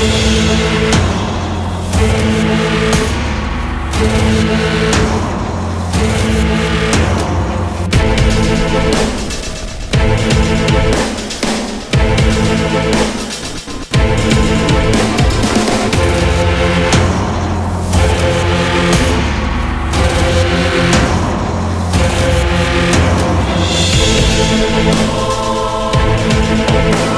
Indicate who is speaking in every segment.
Speaker 1: We'll be right.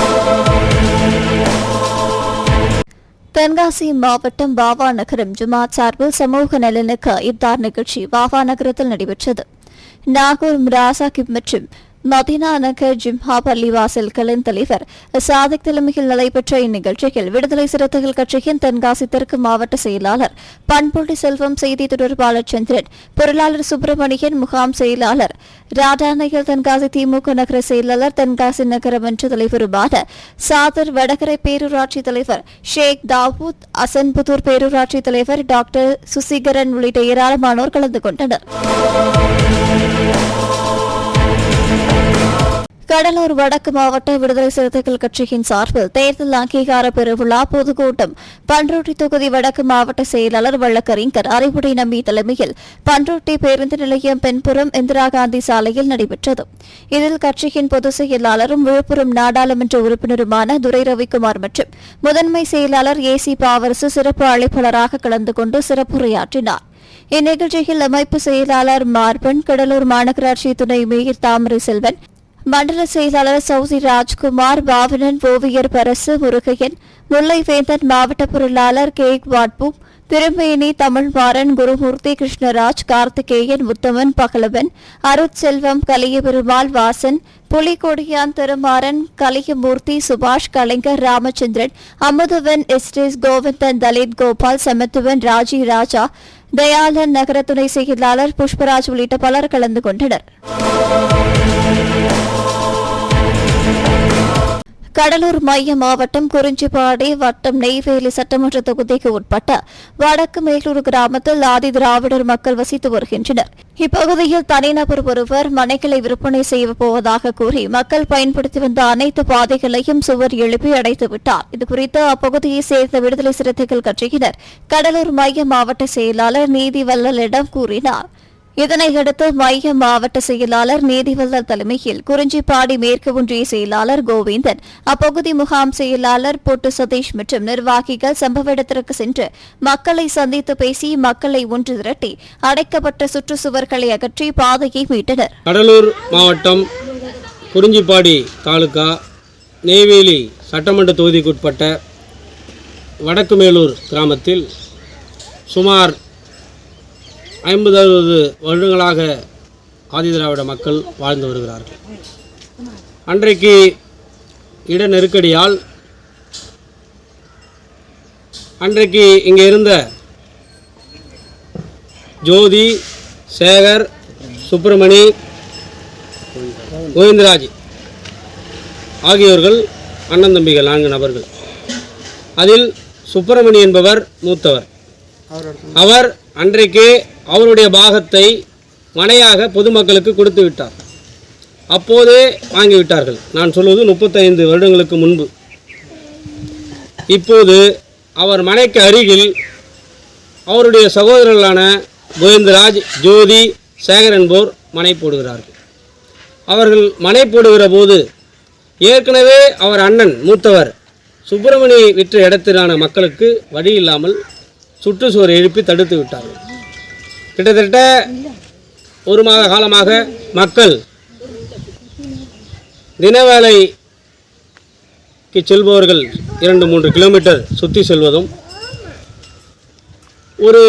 Speaker 2: Tenkasi மாவட்டம் பாவா நகரம் ஜுமாத் சார்பில் சமூக நலனுக்கு இப்தார் நிகழ்ச்சி பாவா நகரத்தில் நடைபெற்றது. நாகூர் மிராசாகிப் மற்றும் மதினா நகர் ஜிம்ஹா பள்ளிவாசல்களின் தலைவர் சாதிக் தலைமையில் நடைபெற்ற இந்நிகழ்ச்சியில் விடுதலை சிறுத்தைகள் கட்சியின் தென்காசி தெற்கு மாவட்ட செயலாளர் பண்புள்ளி செல்வம் செய்தி தொடர்பாளர் சந்திரன் பொருளாளர் சுப்பிரமணியன் முகாம் செயலாளர் ராடாநகர் தென்காசி திமுக நகர செயலாளர் தென்காசி நகரமன்ற தலைவருமான சாதர் வடகரை பேரூராட்சி தலைவர் ஷேக் தாவூத் அசன்புதூர் பேரூராட்சி தலைவர் டாக்டர் சுசிகரன் உள்ளிட்ட ஏராளமானோர் கலந்து கொண்டனர். கடலூர் வடக்கு மாவட்ட விடுதலை சிறுத்தைகள் கட்சியின் சார்பில் தேர்தல் அங்கீகார பெருவிழா பொதுக்கூட்டம். பன்ருட்டி தொகுதி வடக்கு மாவட்ட செயலாளர் வழக்கறிஞர் அறிவுடை நம்பி தலைமையில் பன்ருட்டி பேருந்து நிலையம் பெண்புறம் இந்திரா காந்தி சாலையில் நடைபெற்றது. இதில் கட்சியின் பொதுச் செயலாளரும் விழுப்புரம் நாடாளுமன்ற உறுப்பினருமான துரை ரவிக்குமார் மற்றும் முதன்மை செயலாளர் ஏ சி பாவரசு சிறப்பு அழைப்பாளராக கலந்து கொண்டு சிறப்புரையாற்றினார். இந்நிகழ்ச்சியில் அமைப்பு செயலாளர் மார்பன் கடலூர் மாநகராட்சி துணை மேயர் தாமரை செல்வன் மண்டல செயலாளர் சௌசி ராஜ்குமார் பாவனன் ஓவியர் பரசு முருகையன் முல்லைவேந்தன் மாவட்ட பொருளாளர் கே. வாட்பு திருமேனி தமிழ்மாறன் குருமூர்த்தி கிருஷ்ணராஜ் கார்த்திகேயன் உத்தமன் பகலவன் அருட்செல்வம் கலியபெருமாள் வாசன் புலிகொடியான் திருமாறன் கலியமூர்த்தி சுபாஷ் கலைஞர் ராமச்சந்திரன் அமுதவன் எஸ்டேஸ் கோவிந்தன் தலித் கோபால் சமத்துவன் ராஜி ராஜா தயாளன் நகர துணை செயலாளர் புஷ்பராஜ் உள்ளிட்ட பலர் கலந்து கொண்டனர். கடலூர் மைய மாவட்டம் குறிஞ்சிப்பாடி வட்டம் நெய்வேலி சட்டமன்ற தொகுதிக்கு உட்பட்ட வடக்கு மேலூர் கிராமத்தில் ஆதி திராவிடர் மக்கள் வசித்து வருகின்றனர். இப்பகுதியில் தனிநபர் ஒருவர் மனைகளை விற்பனை செய்ய போவதாக கூறி மக்கள் பயன்படுத்தி வந்த அனைத்து பாதைகளையும் சுவர் எழுப்பி அடைத்து விட்டார். இதுகுறித்து அப்பகுதியைச் சேர்ந்த விடுதலை சிறுத்தைகள் கட்சியினர் கடலூர் மைய மாவட்ட செயலாளர் நீதிவல்லலிடம் கூறினார். இதனையடுத்து மைய மாவட்ட செயலாளர் நீதிவல்லர் தலைமையில் குறிஞ்சிப்பாடி மேற்கு ஒன்றிய செயலாளர் கோவிந்தன் அப்பகுதி முகாம் செயலாளர் பொட்டு சதீஷ் மற்றும் நிர்வாகிகள் சம்பவ இடத்திற்கு சென்று மக்களை சந்தித்து பேசி மக்களை ஒன்று திரட்டி அடைக்கப்பட்ட சுற்றுச்சுவர்களை அகற்றி பாதையை மீட்டனர்.
Speaker 3: கடலூர் மாவட்டம் குறிஞ்சிப்பாடி தாலுகா நெய்வேலி சட்டமன்ற தொகுதிக்குட்பட்ட வடக்குமேலூர் கிராமத்தில் சுமார் ஐம்பது அறுபது வருடங்களாக ஆதிதிராவிட மக்கள் வாழ்ந்து வருகிறார்கள். அன்றைக்கு இட நெருக்கடியால் அன்றைக்கு இங்கே இருந்த ஜோதி சேகர் சுப்பிரமணி கோவிந்தராஜ் ஆகியோர்கள் அண்ணன் தம்பிகள் நான்கு நபர்கள். அதில் சுப்பிரமணி என்பவர் மூத்தவர். அவர் அன்றைக்கே அவருடைய பாகத்தை மனையாக பொதுமக்களுக்கு கொடுத்து விட்டார். அப்போதே வாங்கிவிட்டார்கள் நான் சொல்வது முப்பத்தைந்து வருடங்களுக்கு முன்பு. இப்போது அவர் மனைக்கு அருகில் அவருடைய சகோதரர்களான கோவிந்தராஜ் ஜோதி சேகர் என்போர் மனை போடுகிறார்கள். அவர்கள் மனை போடுகிற போது ஏற்கனவே அவர் அண்ணன் மூத்தவர் சுப்பிரமணி விற்ற இடத்திலான மக்களுக்கு வழி இல்லாமல் சுற்றுச்சுவர் எழுப்பி தடுத்து விட்டார்கள். கிட்டத்தட்ட ஒரு மாத காலமாக மக்கள் தினவேலைக்கு செல்பவர்கள் இரண்டு மூன்று கிலோமீட்டர் சுற்றி செல்வதும் ஒரு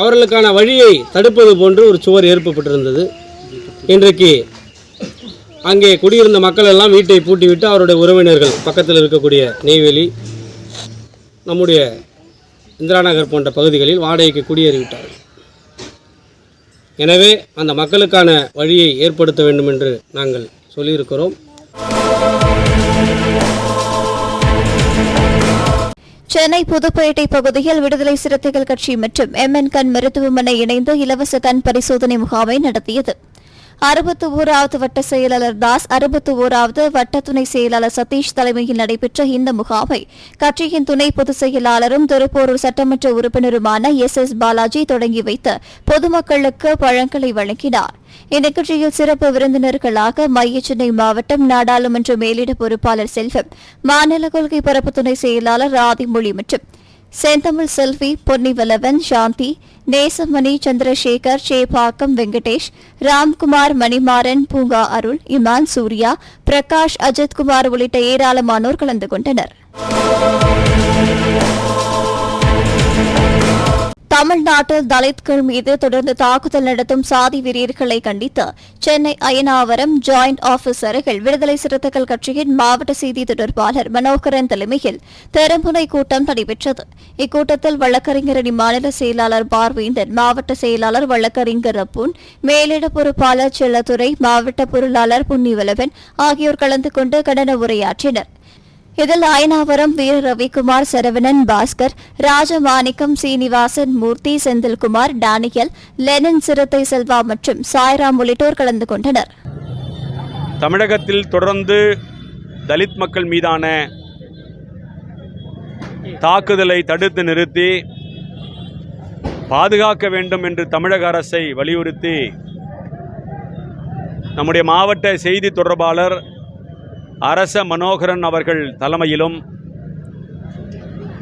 Speaker 3: அவர்களுக்கான வழியை தடுப்பது போன்று ஒரு சுவர் ஏற்பட்டிருந்தது. இன்றைக்கு அங்கே குடியிருந்த மக்கள் எல்லாம் வீட்டை பூட்டிவிட்டு அவருடைய உறவினர்கள் பக்கத்தில் இருக்கக்கூடிய நெய்வேலி நம்முடைய இந்திரா நகர் போன்ற பகுதிகளில் வாடகைக்கு குடியேறிவிட்டார்கள். எனவே அந்த மக்களுக்கான வழியை ஏற்படுத்த வேண்டும் என்று நாங்கள் சொல்லியிருக்கிறோம்.
Speaker 2: சென்னை புதுப்பேட்டை பகுதியில் விடுதலை சிறுத்தைகள் கட்சி மற்றும் எம்என் கண் மருத்துவமனை இணைந்து இலவச கண் பரிசோதனை முகாமை நடத்தியது. அறுபத்தி ஓராவது வட்ட செயலாளர் தாஸ் அறுபத்தி ஓராவது வட்ட துணை செயலாளர் சதீஷ் தலைமையில் நடைபெற்ற இந்த முகாமை கட்சியின் துணை பொதுச் செயலாளரும் திருப்போரூர் சட்டமன்ற உறுப்பினருமான எஸ் எஸ் பாலாஜி தொடங்கி வைத்து பொதுமக்களுக்கு பழங்களை வழங்கினார். இந்நிகழ்ச்சியில் சிறப்பு விருந்தினர்களாக மைய சென்னை மாவட்டம் நாடாளுமன்ற மேலிட பொறுப்பாளர் செல்வம் மாநில கொள்கை பரப்பு துணை செயலாளர் ஆதிமொழி மற்றும் செந்தமிழ் செல்வி பொன்னிவல்லவன் சாந்தி நேசமணி சந்திரசேகர் சேபாக்கம் வெங்கடேஷ் ராம்குமார் மணிமாறன் பூங்கா அருள் இமான் சூர்யா பிரகாஷ் அஜித்குமார் உள்ளிட்ட ஏராளமானோர் கலந்து கொண்டனர். தமிழ்நாட்டில் தலித்கள் மீது தொடர்ந்து தாக்குதல் நடத்தும் சாதி வீரர்களை கண்டித்து சென்னை அயனாவரம் ஜாயிண்ட் ஆபீஸ் அருகில் விடுதலை சிறுத்தைகள் கட்சியின் மாவட்ட செய்தி தொடர்பாளர் மனோகரன் தலைமையில் தெருமுனை கூட்டம் நடைபெற்றது. இக்கூட்டத்தில் வழக்கறிஞரணி மாநில செயலாளர் பார்வேந்தன் மாவட்ட செயலாளர் வழக்கறிஞர் அப்புன் மேலிட பொறுப்பாளர் செல்லத்துறை மாவட்ட பொருளாளர் புன்னிவலவன் ஆகியோர் கலந்து கொண்டு கடன உரையாற்றினர். இதில் அயனாவரம் வீர ரவிக்குமார் சரவணன் பாஸ்கர் ராஜமாணிக்கம் சீனிவாசன் மூர்த்தி செந்தில்குமார் டானியல் லெனின் சிறுத்தை செல்வா மற்றும் சாய்ராம் உள்ளிட்டோர் கலந்து கொண்டனர்.
Speaker 4: தமிழகத்தில் தொடர்ந்து தலித் மக்கள் மீதான தாக்குதலை தடுத்து நிறுத்தி பாதுகாக்க வேண்டும் என்று தமிழக அரசை வலியுறுத்தி நம்முடைய மாவட்ட செய்தி தொடர்பாளர் அரச மனோகரன் அவர்கள் தலைமையிலும்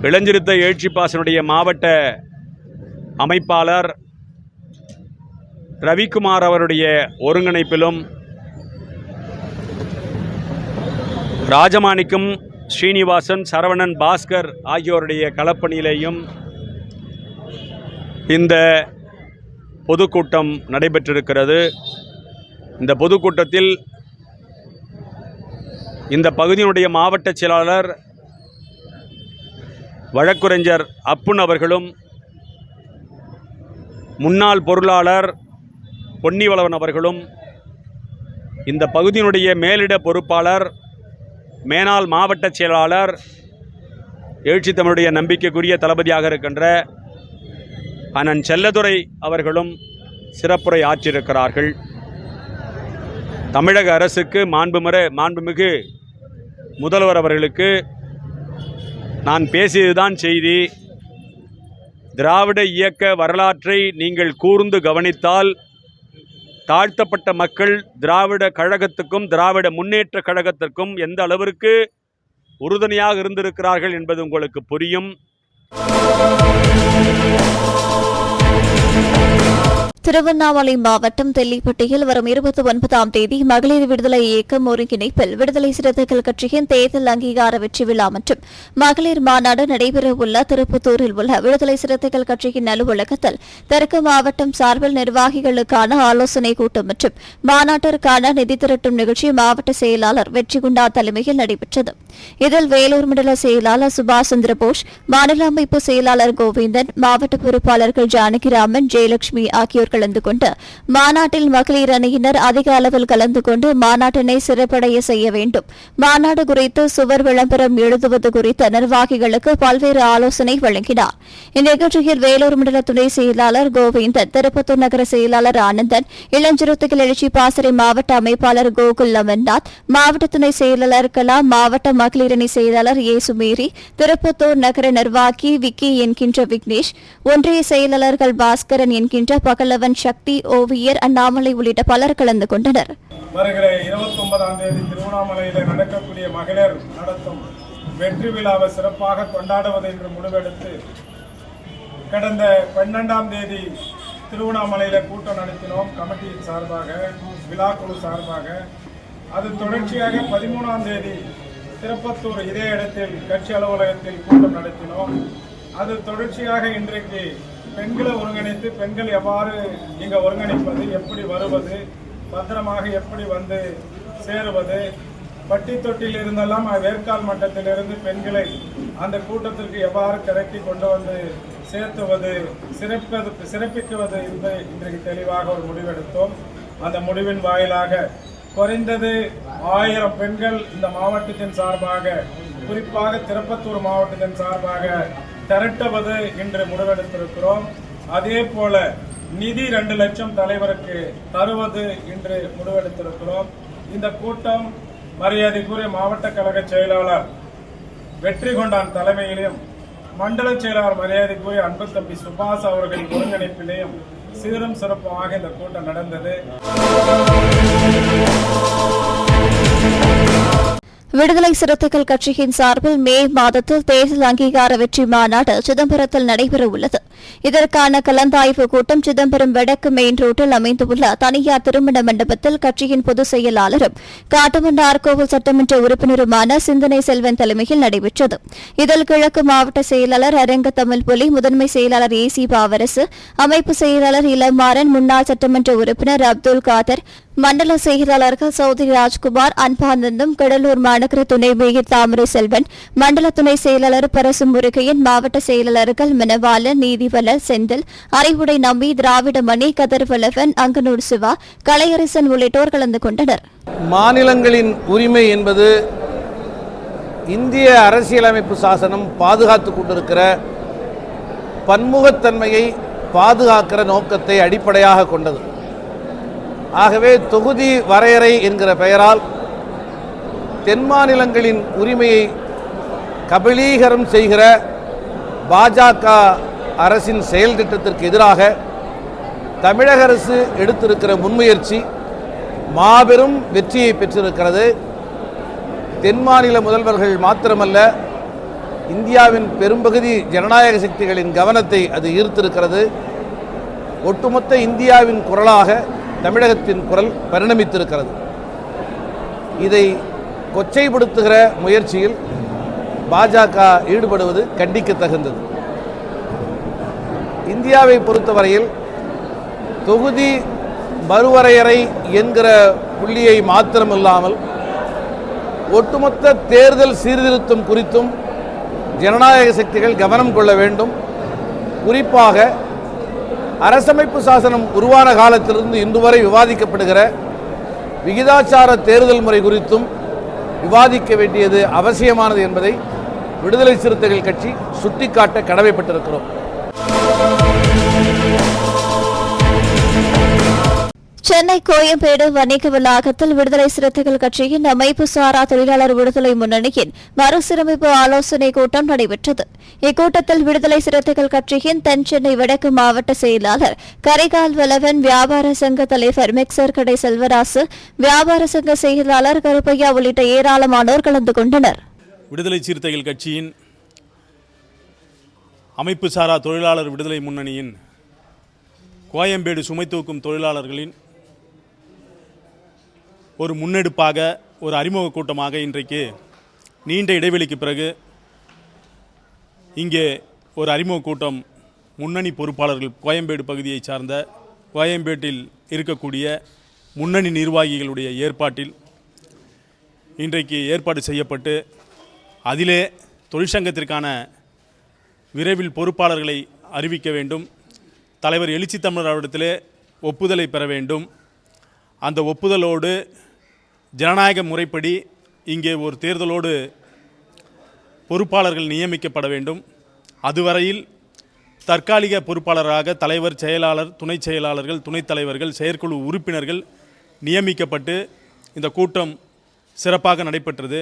Speaker 4: இளஞ்சிறுத்தை எழுச்சி பாசனுடைய மாவட்ட அமைப்பாளர் ரவிக்குமார் அவருடைய ஒருங்கிணைப்பிலும் ராஜமாணிக்கம் ஸ்ரீனிவாசன் சரவணன் பாஸ்கர் ஆகியோருடைய களப்பணியிலேயும் இந்த பொதுக்கூட்டம் நடைபெற்றிருக்கிறது. இந்த பொதுக்கூட்டத்தில் இந்த பகுதியினுடைய மாவட்ட செயலாளர் வழக்குரைஞர் அப்புன் அவர்களும் முன்னாள் பொருளாளர் பொன்னிவளவன் அவர்களும் இந்த பகுதியினுடைய மேலிட பொறுப்பாளர் மேனாள் மாவட்ட செயலாளர் எழுச்சி தமிழுடைய நம்பிக்கைக்குரிய தளபதியாக இருக்கின்ற அண்ணன் செல்லதுரை அவர்களும் சிறப்புரை ஆற்றியிருக்கிறார்கள். தமிழக அரசுக்கு மாண்புமுறை மாண்புமிகு முதல்வர் அவர்களுக்கு நான் பேசியதுதான் செய்தி. திராவிட இயக்க வரலாற்றை நீங்கள் கூர்ந்து கவனித்தால் தாழ்த்தப்பட்ட மக்கள் திராவிட கழகத்துக்கும் திராவிட முன்னேற்ற கழகத்திற்கும் எந்த அளவிற்கு உறுதுணையாக இருந்திருக்கிறார்கள் என்பது உங்களுக்கு புரியும்.
Speaker 2: திருவண்ணாமலை மாவட்டம் தெல்லிப்பட்டியில் வரும் இருபத்தி ஒன்பதாம் தேதி மகளிர் விடுதலை இயக்கம் ஒருங்கிணைப்பில் விடுதலை சிறுத்தைகள் கட்சியின் தேர்தல் அங்கீகார வெற்றி விழா மற்றும் மகளிர் மாநாடு நடைபெறவுள்ள திருப்பத்தூரில் உள்ள விடுதலை சிறுத்தைகள் கட்சியின் அலுவலகத்தில் தெற்கு மாவட்டம் சார்பில் நிர்வாகிகளுக்கான ஆலோசனை கூட்டம் மற்றும் மாநாட்டிற்கான நிதி திரட்டும் நிகழ்ச்சி மாவட்ட செயலாளர் வெற்றிகுண்டா தலைமையில் நடைபெற்றது. இதில் வேலூர் மண்டல செயலாளர் சுபாஷ் சந்திரபோஷ் மாநில அமைப்பு செயலாளர் கோவிந்தன் மாவட்ட பொறுப்பாளர்கள் ஜானகிராமன் ஜெயலட்சுமி ஆகியோர் கலந்து கொண்டு மாநாட்டில் மகளிர் அணியினர் அதிக அளவில் கலந்து கொண்டு மாநாட்டினை சிறப்படைய செய்ய வேண்டும். மாநாடு குறித்து சுவர் விளம்பரம் எழுதுவது குறித்த நிர்வாகிகளுக்கு பல்வேறு ஆலோசனை வழங்கினார். இந்நிகழ்ச்சியில் வேலூர் மண்டல துணை செயலாளர் கோவிந்தன் திருப்பத்தூர் நகர செயலாளர் ஆனந்தன் இளஞ்சிறுத்தைகள் எழுச்சி பாசறை மாவட்ட அமைப்பாளர் கோகுல் அமர்நாத் மாவட்ட துணை செயலாளர் கலா மாவட்ட மகளிரணி செயலாளர் ஏசுமேரி திருப்பத்தூர் நகர நிர்வாகி விக்கி என்கின்ற விக்னேஷ் ஒன்றிய செயலாளர்கள் பாஸ்கரன் என்கின்ற பகலவன் சக்தி ஓவியர் அண்ணாமலை உள்ளிட்ட பலர் கலந்து கொண்டனர்.
Speaker 5: வருகிற இருபத்தி ஒன்பதாம் தேதி திருவண்ணாமலையில் நடக்கக்கூடிய மகளிர் நடத்தும் வெற்றி விழாவை சிறப்பாக கொண்டாடுவது என்று முடிவெடுத்து கடந்த பன்னெண்டாம் தேதி திருவண்ணாமலையில் கூட்டம் நடத்தினோம். கமிட்டியின் சார்பாக விழாக்குழு சார்பாக. அது தொடர்ச்சியாக பதிமூணாம் தேதி திருப்பத்தூர் இதே இடத்தில் கட்சி அலுவலகத்தில் கூட்டம் நடத்தினோம். அது தொடர்ச்சியாக இன்றைக்கு பெண்களை ஒருங்கிணைத்து பெண்கள் எவ்வாறு இங்கே ஒருங்கிணைப்பது எப்படி வருவது பத்திரமாக எப்படி வந்து சேருவது பட்டி தொட்டியில் இருந்தெல்லாம் வேர்க்கால் மட்டத்திலிருந்து பெண்களை அந்த கூட்டத்திற்கு எவ்வாறு திரட்டி கொண்டு வந்து சேர்த்துவது சிறப்பது சிறப்பிக்குவது என்று இன்றைக்கு தெளிவாக ஒரு முடிவெடுத்தோம். அந்த முடிவின் வாயிலாக குறைந்தது ஆயிரம் பெண்கள் இந்த மாவட்டத்தின் சார்பாக குறிப்பாக திருப்பத்தூர் மாவட்டத்தின் சார்பாக திரட்டுவது என்று முடிவெடுத்திருக்கிறோம். அதே போல நிதி ரெண்டு லட்சம் தலைவருக்கு தருவது என்று முடிவெடுத்திருக்கிறோம். இந்த கூட்டம் மரியாதைக்குரிய மாவட்ட கழக செயலாளர் வெற்றி கொண்டான் தலைமையிலும் மண்டல செயலாளர் மரியாதைக்குரிய அன்பு தம்பி சுபாஷ் அவர்களின் ஒருங்கிணைப்பிலையும் சீரும் சிறப்புமாக இந்த கூட்டம் நடந்தது.
Speaker 2: விடுதலை சிறுத்தைகள் கட்சியின் சார்பில் மே மாதத்தில் தேர்தல் அங்கீகார வெற்றி மாநாடு சிதம்பரத்தில் நடைபெறவுள்ளது. இதற்கான கலந்தாய்வு கூட்டம் சிதம்பரம் வடக்கு மெயின் ரோட்டில் அமைந்துள்ள தனியார் திருமண மண்டபத்தில் கட்சியின் பொதுச் செயலாளரும் காட்டுமன்னார்கோவில் சட்டமன்ற உறுப்பினருமான சிந்தனை செல்வன் தலைமையில் நடைபெற்றது. இதில் கிழக்கு மாவட்ட செயலாளர் அரங்க தமிழ் புலி முதன்மை செயலாளர் ஏ சி பாவரசு அமைப்பு செயலாளர் இளமாறன் முன்னாள் சட்டமன்ற உறுப்பினர் அப்துல் காதர் மண்டல செயலாளர்கள் சௌதரி ராஜ்குமார் அன்பானந்தம் கடலூர் மாநகர துணை மேயர் தாமரை செல்வன் மண்டல துணை செயலாளர் பரசு முருகையன் மாவட்ட செயலாளர்கள் மனவாளன் நீதிவலர் செந்தில் அறிவுடை நம்பி திராவிட மணி கதர்வலவன் அங்கனூர் சிவா கலையரசன் உள்ளிட்டோர் கலந்து கொண்டனர்.
Speaker 6: மாநிலங்களின் உரிமை என்பது இந்திய அரசியலமைப்பு சாசனம் பாதுகாத்து கொண்டிருக்கிற பன்முகத்தன்மையை பாதுகாக்கிற நோக்கத்தை அடிப்படையாக கொண்டது. ஆகவே தொகுதி வரையறை என்கிற பெயரால் தென் மாநிலங்களின் உரிமையை கபலீகரம் செய்கிற பாஜக அரசின் செயல் திட்டத்திற்கு எதிராக தமிழக அரசு எடுத்திருக்கிற முன்முயற்சி மாபெரும் வெற்றியை பெற்றிருக்கிறது. தென் மாநில முதல்வர்கள் மாத்திரமல்ல இந்தியாவின் பெரும்பகுதி ஜனநாயக சக்திகளின் கவனத்தை அது ஈர்த்திருக்கிறது. ஒட்டுமொத்த இந்தியாவின் குரலாக தமிழகத்தின் குரல் பரிணமித்திருக்கிறது. இதை கொச்சைப்படுத்துகிற முயற்சியில் பாஜக ஈடுபடுவது கண்டிக்க தகுந்தது. இந்தியாவை பொறுத்தவரையில் தொகுதி மறுவரையறை என்கிற புள்ளியை மாத்திரமில்லாமல் ஒட்டுமொத்த தேர்தல் சீர்திருத்தம் குறித்தும் ஜனநாயக சக்திகள் கவனம் கொள்ள வேண்டும். குறிப்பாக அரசமைப்பு சாசனம் உருவான காலத்திலிருந்து இன்று வரை விவாதிக்கப்படுகிற விகிதாச்சார தேர்தல் முறை குறித்தும் விவாதிக்க வேண்டியது அவசியமானது என்பதை விடுதலை சிறுத்தைகள் கட்சி சுட்டிக்காட்ட கடமைப்பட்டிருக்கிறோம்.
Speaker 2: சென்னை கோயம்பேடு வணிக வளாகத்தில் விடுதலை சிறுத்தைகள் கட்சியின் அமைப்பு சாரா தொழிலாளர் விடுதலை முன்னணியின் மறுசீரமைப்பு ஆலோசனை கூட்டம் நடைபெற்றது. இக்கூட்டத்தில் விடுதலை சிறுத்தைகள் கட்சியின் தென் சென்னை வடக்கு மாவட்ட செயலாளர் கரிகால் வலவன் வியாபார சங்க தலைவர் மிக்சர் கடை செல்வராசு வியாபார சங்க செயலாளர் கருப்பையா உள்ளிட்ட ஏராளமானோர் கலந்து கொண்டனர்.
Speaker 7: விடுதலை சிறுத்தைகள் கட்சியின் அமைப்பு சாரா தொழிலாளர் விடுதலை முன்னணியின் கோயம்பேடு சுமை தூக்கும் தொழிலாளர்களின் ஒரு முன்னெடுப்பாக ஒரு அறிமுக கூட்டமாக இன்றைக்கு நீண்ட இடைவெளிக்கு பிறகு இங்கே ஒரு அறிமுக கூட்டம் முன்னணி பொறுப்பாளர்கள் கோயம்பேடு பகுதியைச் சார்ந்த கோயம்பேட்டில் இருக்கக்கூடிய முன்னணி நிர்வாகிகளுடைய ஏற்பாட்டில் இன்றைக்கு ஏற்பாடு செய்யப்பட்டு அதிலே தொழிற்சங்கத்திற்கான விரைவில் பொறுப்பாளர்களை அறிவிக்க வேண்டும். தலைவர் எழுச்சி தமிழர் அவரிடத்திலே ஒப்புதலை பெற வேண்டும். அந்த ஒப்புதலோடு ஜனநாயக முறைப்படி இங்கே ஒரு தேர்தலோடு பொறுப்பாளர்கள் நியமிக்கப்பட வேண்டும். அதுவரையில் தற்காலிக பொறுப்பாளராக தலைவர் செயலாளர் துணை செயலாளர்கள் துணைத் தலைவர்கள் செயற்குழு உறுப்பினர்கள் நியமிக்கப்பட்டு இந்த கூட்டம் சிறப்பாக நடைபெற்றது.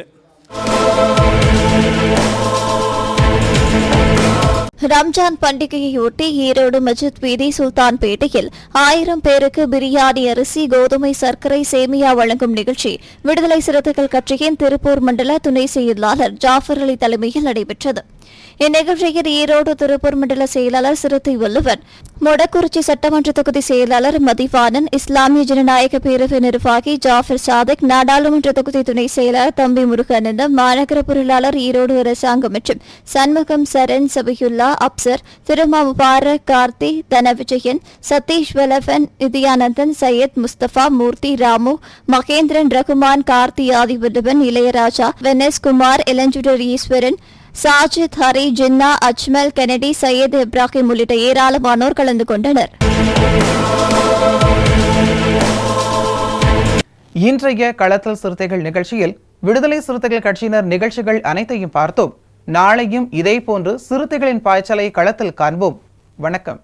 Speaker 2: ரம்ஜான் பண்டிகையையொட்டி ஈரோடு மஜித் வீதி சுல்தான்பேட்டையில் ஆயிரம் பேருக்கு பிரியாணி அரிசி கோதுமை சர்க்கரை சேமியா வழங்கும் நிகழ்ச்சி. விடுதலை சிறுத்தைகள் கட்சியின் திருப்பூர் மண்டல துணை செயலாளர் ஜாஃபர் அலி தலைமையில் நடைபெற்றது. இந்நிகழ்ச்சியில் ஈரோடு திருப்பூர் மண்டல செயலாளர் சிறுத்தை வள்ளுவன் மொடக்குறிச்சி சட்டமன்ற தொகுதி செயலாளர் மதிவானன் இஸ்லாமிய ஜனநாயக பேரவை நிர்வாகி ஜாஃபர் சாதிக் நாடாளுமன்ற தொகுதி துணை செயலாளர் தம்பி முருகானந்தம் மாநகர பொருளாளர் ஈரோடு அரசாங்கம் மற்றும் சண்முகம் சரண் சபியுல்லா அப்சர் திருமா முபாரக் கார்த்தி தனவிஜயன் சதீஷ் வலவன் நிதியானந்தன் சையத் முஸ்தபா மூர்த்தி ராமு மகேந்திரன் ரகுமான் கார்த்தி ஆதிவல்லவன் இளையராஜா வெனஸ் குமார் இளஞ்சுடர் ஈஸ்வரன் சாஜித் ஹரி ஜின்னா அஜ்மல் கெனடி சையத் இப்ராஹிம் உள்ளிட்ட ஏராளமானோர் கலந்து கொண்டனர்.
Speaker 8: இன்றைய களத்தல் சிறுத்தைகள் நிகழ்ச்சியில் விடுதலை சிறுத்தைகள் கட்சியினர் நிகழ்ச்சிகள் அனைத்தையும் பார்த்தோம். நாளையும் இதேபோன்று சிறுத்தைகளின் பாய்ச்சலை களத்தில் காண்போம். வணக்கம்.